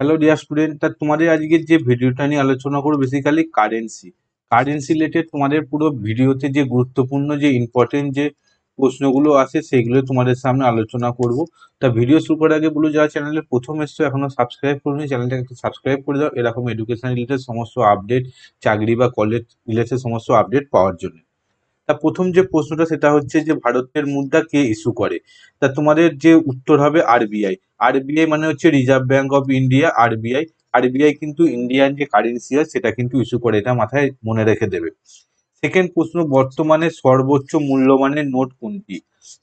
Hello dear student তা তোমাদের আজকে যে ভিডিওটা নিয়ে আলোচনা করব বেসিক্যালি কারেন্সি কারেন্সি রিলেটেড তোমাদের পুরো ভিডিওতে যে গুরুত্বপূর্ণ যে ইম্পর্টেন্ট যে প্রশ্নগুলো আছে সেগুলো তোমাদের সামনে আলোচনা করব। তা ভিডিও শুরু করার আগে বলো যারা চ্যানেলে প্রথম এসছো, এখনও সাবস্ক্রাইব করুন চ্যানেলটাকে একটু সাবস্ক্রাইব করে দাও। এরকম এডুকেশন রিলেটেড সমস্ত আপডেট চাকরি বা কলেজ রিলেটেড সমস্ত আপডেট পাওয়ার জন্য। তা প্রথম যে প্রশ্নটা সেটা হচ্ছে যে ভারতের মুদ্রা কে ইস্যু করে? তা তোমাদের যে উত্তর হবে আরবিআই আরবিআই মানে হচ্ছে reserve bank of India RBI RBI কিন্তু ইন্ডিয়ান যে কারেন্সি হয় সেটা কিন্তু ইস্যু করে, এটা মাথায় মনে রেখে দেবে। সেকেন্ড প্রশ্ন, বর্তমানে সর্বোচ্চ মূল্যমানের নোট কোনটি?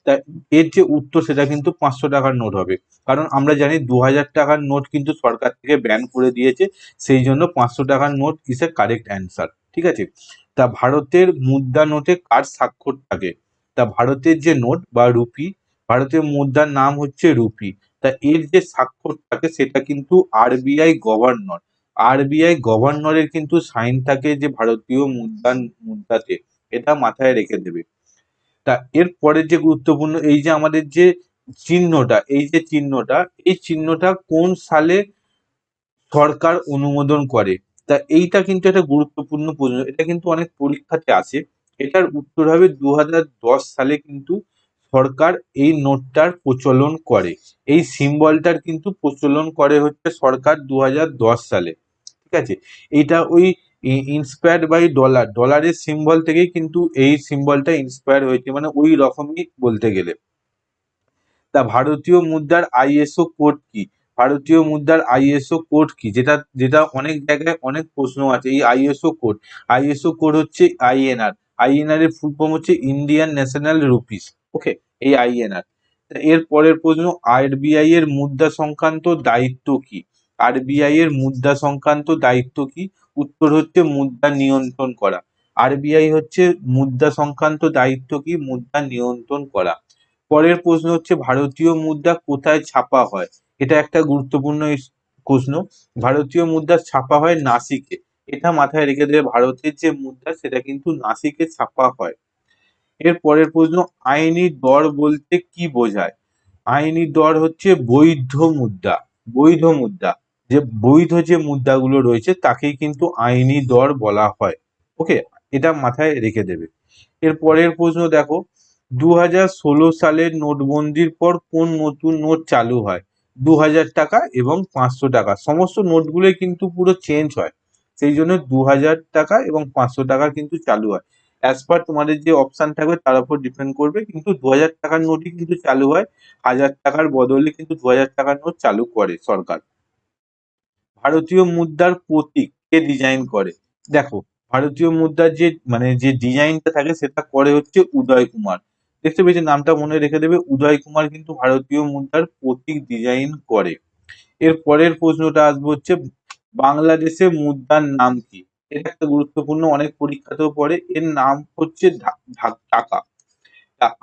তা এর যে উত্তর, সেটা কিন্তু পাঁচশো টাকার নোট হবে। কারণ আমরা জানি দু হাজার টাকার নোট কিন্তু সরকার থেকে ব্যান করে দিয়েছে, সেই জন্য পাঁচশো টাকার note is a correct answer ঠিক আছে? তা ভারতের মুদ্রা নোটে কার স্বাক্ষর থাকে? তা ভারতের যে নোট বা রুপি, ভারতের মুদ্রার নাম হচ্ছে রুপি। তা এর যে স্বাক্ষর থাকে সেটা কিন্তু আরবিআই গভর্নর। আরবিআই গভর্নরের কিন্তু সাইন থাকে যে ভারতীয় মুদ্রা, মুদ্রাতে। এটা মাথায় রেখে দেবে। তা এর পরের যে গুরুত্বপূর্ণ, এই যে আমাদের যে চিহ্নটা, এই যে চিহ্নটা, এই চিহ্নটা কোন সালে সরকার অনুমোদন করে? তা এইটা কিন্তু একটা গুরুত্বপূর্ণ প্রশ্ন। এটা কিন্তু অনেক পরীক্ষাতে আসে এটার উত্তর হবে দু হাজার দশ সালে কিন্তু সরকার এই নোটটার প্রচলন করে। এই সিম্বলটার কিন্তু প্রচলন করে হচ্ছে সরকার দু সালে। ঠিক আছে? এটা ওই ইন্সপায়ার্ড বাই ডলার ডলারের সিম্বল থেকেই কিন্তু এই সিম্বলটা ইন্সপায়ার হয়েছে। মানে ওই রকমই বলতে গেলে। তা ভারতীয় মুদ্রার আইএসও কোড কি? ভারতীয় মুদ্রার আইএসও কোড কি? যেটা যেটা অনেক জায়গায় অনেক প্রশ্ন আছে। এই আইএসও কোড আইএসও কোড হচ্ছে আইএনআর আইএনআর এর ফুল ফর্ম হচ্ছে ইন্ডিয়ান ন্যাশনাল রুপিস ওকে এই আইএনআর এর পরের প্রশ্ন আরবিআই এর মুদ্রা সংক্রান্ত দায়িত্ব কি? আরবিআই এর মুদ্রা সংক্রান্ত দায়িত্ব কি? উত্তর হচ্ছে মুদ্রা নিয়ন্ত্রণ করা। আরবিআই হচ্ছে মুদ্রা সংক্রান্ত দায়িত্ব কি? মুদ্রা নিয়ন্ত্রণ করা। পরের প্রশ্ন হচ্ছে, ভারতীয় মুদ্রা কোথায় ছাপা হয়? এটা একটা গুরুত্বপূর্ণ প্রশ্ন। ভারতীয় মুদ্রা ছাপা হয় নাসিকে। এটা মাথায় রেখে দেবে ভারতের যে মুদ্রা, সেটা কিন্তু নাসিকে ছাপা হয়। এর পরের প্রশ্ন, আইনি দর বলতে কি বোঝায়? আইনি দর হচ্ছে বৈধ মুদ্রা বৈধ মুদ্রা। যে বৈধ যে মুদ্রাগুলো রয়েছে, তাকেই কিন্তু আইনি দর বলা হয়। ওকে, এটা মাথায় রেখে দেবে। এর পরের প্রশ্ন, দেখো দু হাজার ষোলো সালের নোটবন্দির পর কোন নতুন নোট চালু হয়? দু হাজার টাকা এবং পাঁচশো টাকা। সমস্ত নোটগুলোই কিন্তু পুরো চেঞ্জ হয়। সেই জন্য দু হাজার টাকা এবং পাঁচশো টাকা কিন্তু চালু হয়। অ্যাজ পার তোমাদের যে অপশান থাকবে, তার উপর ডিপেন্ড করবে। কিন্তু দু হাজার টাকার নোটই কিন্তু চালু হয়। হাজার টাকার বদলে কিন্তু দু হাজার টাকার নোট চালু করে সরকার। ভারতীয় মুদ্রার প্রতীক কে ডিজাইন করে? দেখো, ভারতীয় মুদ্রার যে মানে যে ডিজাইনটা থাকে, সেটা করে হচ্ছে উদয় কুমার। দেখতে পেয়েছি নামটা মনে রেখে দেবে, উদয় কুমার কিন্তু ভারতীয় মুদ্রার প্রতীক ডিজাইন করে। এর পরের প্রশ্নটা আসবে হচ্ছে বাংলাদেশের মুদ্রার নাম কি? এটা একটা গুরুত্বপূর্ণ, অনেক পরীক্ষাতেও পড়ে। এর নাম হচ্ছে টাকা।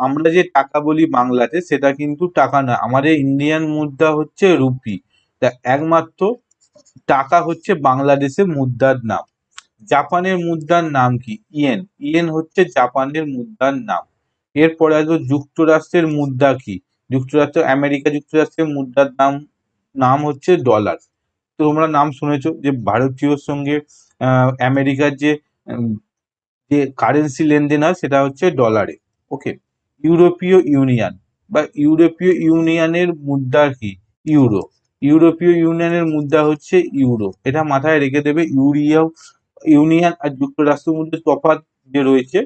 আমরা যে টাকা বলি বাংলাতে, সেটা কিন্তু টাকা না আমাদের ইন্ডিয়ান মুদ্রা হচ্ছে রুপি। তা একমাত্র টাকা হচ্ছে বাংলাদেশের মুদ্রার নাম। জাপানের মুদ্রার নাম কি? ইয়েন। ইয়েন হচ্ছে জাপানের মুদ্রার নাম। এরপরে আসবে যুক্তরাষ্ট্রের মুদ্রা কি? যুক্তরাষ্ট্র, আমেরিকা যুক্তরাষ্ট্রের মুদ্রার নাম নাম হচ্ছে ডলার। তোমরা নাম শুনেছো যে ভারতীয়র সঙ্গে আমেরিকার যে যে কারেন্সি লেনদেন হয় সেটা হচ্ছে ডলারে। ওকে, ইউরোপীয় ইউনিয়ন। বা ইউরোপীয় ইউনিয়নের মুদ্রা কি? ইউরো। ইউরোপীয় ইউনিয়নের মুদ্রা হচ্ছে ইউরো। এটা মাথায় রেখে দেবে ইউরিয়া ইউনিয়ন আর যুক্তরাষ্ট্রের মধ্যে তফাৎ যে রয়েছে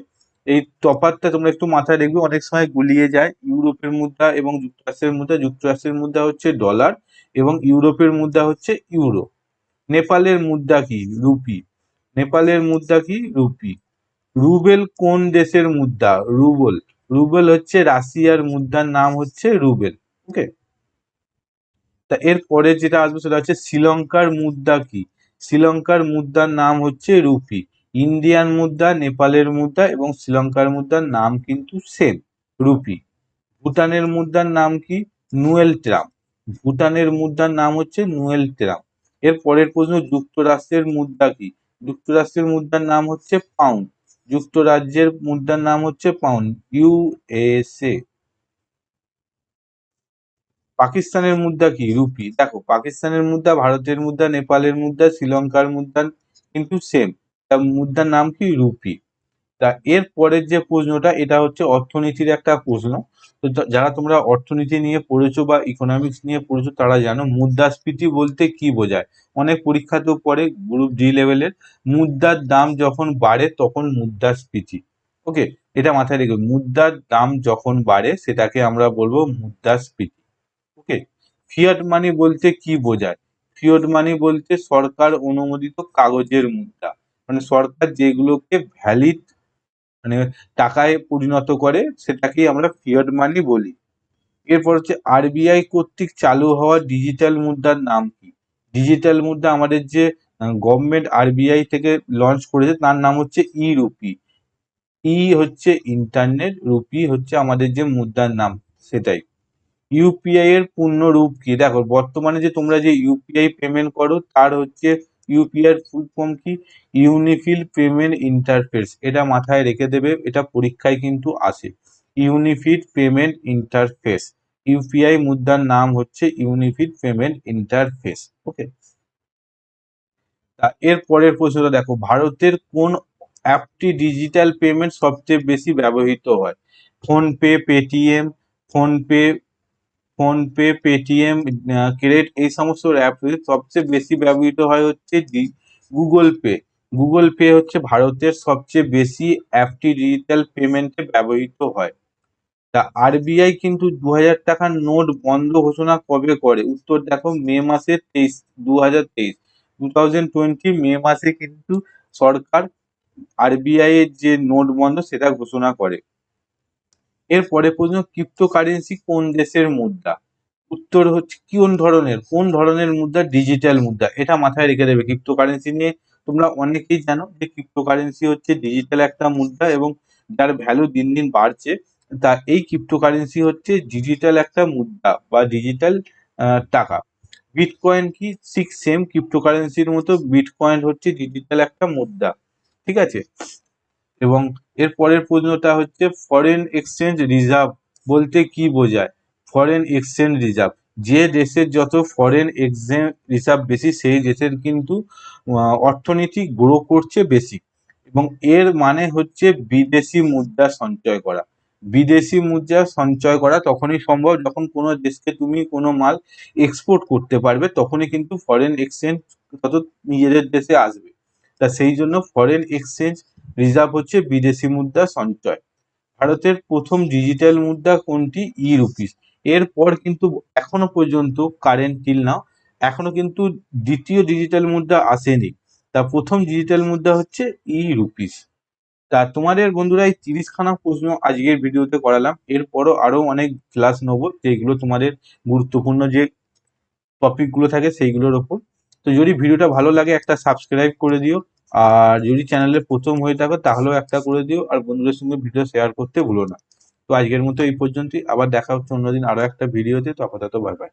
এই তফাৎটা তোমরা একটু মাথায় দেখবে অনেক সময় গুলিয়ে যায় ইউরোপের মুদ্রা এবং যুক্তরাষ্ট্রের মুদ্রা। যুক্তরাষ্ট্রের মুদ্রা হচ্ছে ডলার এবং ইউরোপের মুদ্রা হচ্ছে ইউরো নেপালের মুদ্রা কি? রুপি নেপালের মুদ্রা কি? রুপি রুবেল কোন দেশের মুদ্রা? রুবল। রুবেল হচ্ছে রাশিয়ার মুদ্রার নাম হচ্ছে রুবেল। ওকে তা এর পরে যেটা আসবে সেটা হচ্ছে শ্রীলঙ্কার মুদ্রা কি? শ্রীলঙ্কার মুদ্রার নাম হচ্ছে রুপি ইন্ডিয়ান মুদ্রা, নেপালের মুদ্রা এবং শ্রীলঙ্কার মুদ্রার নাম কিন্তু সেম, রুপি। ভুটানের মুদ্রার নাম কি? নুয়েল ট্রাম ভুটানের মুদ্রার নাম হচ্ছে নুয়েল ট্রাম এর পরের প্রশ্ন, যুক্তরাষ্ট্রের মুদ্রা কি? যুক্তরাষ্ট্রের মুদ্রার নাম হচ্ছে পাউন্ড। যুক্তরাজ্যের মুদ্রার নাম হচ্ছে পাউন্ড ইউএসএ পাকিস্তানের মুদ্রা কি? রুপি। দেখো, পাকিস্তানের মুদ্রা, ভারতের মুদ্রা, নেপালের মুদ্রা, শ্রীলঙ্কার মুদ্রা কিন্তু সেম। তা মুদ্রার নাম কি? রুপি। তা এর পরের যে প্রশ্নটা, এটা হচ্ছে অর্থনীতির একটা প্রশ্ন। তো যারা তোমরা অর্থনীতি নিয়ে পড়েছো বা ইকোনমিক্স নিয়ে পড়েছো, তারা জানো মুদ্রাস্ফীতি বলতে কি বোঝায়? অনেক পরীক্ষা তো পড়ে গ্রুপ ডি লেভেলের মুদ্রার দাম যখন বাড়ে, তখন মুদ্রাস্ফীতি। ওকে? এটা মাথায় রেখে। মুদ্রার দাম যখন বাড়ে, সেটাকে আমরা বলব মুদ্রাস্ফীতি। ওকে? ফিয়াট মানি বলতে কি বোঝায়? ফিয়াট মানি বলতে সরকার অনুমোদিত কাগজের মুদ্রা। মানে সরকার যেগুলোকে ভ্যালিড মানে টাকায় পরিণত করে, সেটাকেই আমরা ফিয়াট মানি বলি। এরপর হচ্ছে আরবিআই কর্তৃক চালু হওয়া ডিজিটাল মুদ্রার নাম কি? ডিজিটাল মুদ্রা আমাদের যে গভর্নমেন্ট আরবিআই থেকে লঞ্চ করেছে, তার নাম হচ্ছে ই রুপি ই হচ্ছে ইন্টারনেট রুপি হচ্ছে আমাদের যে মুদ্রার নাম, সেটাই। ইউপিআই এর পূর্ণ রূপ কি? দেখো, বর্তমানে যে তোমরা যে ইউপিআই পেমেন্ট করো, তার হচ্ছে ইউপিআই ফুল ফর্ম কি? ইউনিফিল পেমেন্ট ইন্টারফেস এটা মাথায় রেখে দেবে, এটা পরীক্ষায় কিন্তু আসে। ইউনিফিড পেমেন্ট ইন্টারফেস ইউপিআই মুদ্রার নাম হচ্ছে ইউনিফিড পেমেন্ট ইন্টারফেস ওকে তা এর পরের প্রশ্নটা দেখো, ভারতের কোন অ্যাপটি ডিজিটাল পেমেন্ট সবচেয়ে বেশি ব্যবহৃত হয়? PhonePe Paytm PhonePe PhonePe, Paytm credit এই সমস্ত অ্যাপ সবচেয়ে বেশি ব্যবহৃত হয় হচ্ছে গুগল পে। গুগল পে হচ্ছে ভারতের সবচেয়ে বেশি অ্যাপটি ডিজিটাল পেমেন্টে ব্যবহৃত হয়। তা আরবিআই কিন্তু দু হাজার টাকার নোট বন্ধ ঘোষণা কবে করে? উত্তর দেখো, মে মাসের তেইশ দু হাজার তেইশ। টু থাউজেন্ড টোয়েন্টি মে মাসে কিন্তু সরকার আরবিআই এর যে নোট বন্ধ সেটা ঘোষণা করে। এরপরে প্রশ্ন ক্রিপ্টোকারেন্সি কোন দেশের মুদ্রা? উত্তর হচ্ছে কোন ধরনের কোন ধরনের মুদ্রা? ডিজিটাল মুদ্রা। এটা মাথায় রেখে দেবে ক্রিপ্টোকারেন্সি নিয়ে। তোমরা অনেকেই জানো যে ক্রিপ্টোকারেন্সি হচ্ছে ডিজিটাল একটা মুদ্রা এবং যার ভ্যালু দিন দিন বাড়ছে। তা এই ক্রিপ্টোকারেন্সি হচ্ছে ডিজিটাল একটা মুদ্রা বা ডিজিটাল টাকা। বিটকয়েন কি? সিক্স সেম ক্রিপ্টোকারেন্সির মতো বিটকয়েন হচ্ছে ডিজিটাল একটা মুদ্রা। ঠিক আছে? এবং এর পরের প্রশ্নটা হচ্ছে ফরেন এক্সচেঞ্জ রিজার্ভ বলতে কি বোঝায়? ফরেন এক্সচেঞ্জ রিজার্ভ যে দেশের যত ফরেন এক্সচেঞ্জ রিজার্ভ বেশি, সেই দেশের কিন্তু অর্থনীতি গ্রো করছে বেশি। এবং এর মানে হচ্ছে বিদেশি মুদ্রা সঞ্চয় করা। বিদেশি মুদ্রা সঞ্চয় করা তখনই সম্ভব যখন কোনো দেশকে তুমি কোনো মাল এক্সপোর্ট করতে পারবে, তখনই কিন্তু ফরেন এক্সচেঞ্জ তত নিজেদের দেশে আসবে। তা সেই জন্য ফরেন এক্সচেঞ্জ রিজার্ভ হচ্ছে বিদেশি মুদ্রা সঞ্চয়। ভারতের প্রথম ডিজিটাল মুদ্রা কোনটি? ই রুপিস এরপর কিন্তু এখনও পর্যন্ত কারেন্ট টিল নাও এখনও কিন্তু দ্বিতীয় ডিজিটাল মুদ্রা আসেনি। তা প্রথম ডিজিটাল মুদ্রা হচ্ছে ই রুপিস তা তোমাদের বন্ধুরা এই তিরিশখানা প্রশ্ন আজকের ভিডিওতে করালাম। এরপরও আরও অনেক ক্লাস নেব, যেগুলো তোমাদের গুরুত্বপূর্ণ যে টপিকগুলো থাকে সেইগুলোর ওপর। তো যদি ভিডিওটা ভালো লাগে একটা সাবস্ক্রাইব করে দিও। আর যদি চ্যানেলে প্রথম হয়ে থাকো, তাহলেও একটা করে দিও। আর বন্ধুদের সঙ্গে ভিডিও শেয়ার করতে ভুলো না। তো আজকের মতো এই পর্যন্তই। আবার দেখা হচ্ছে অন্যদিন আরও একটা ভিডিওতে। তো আপাতত বাই বাই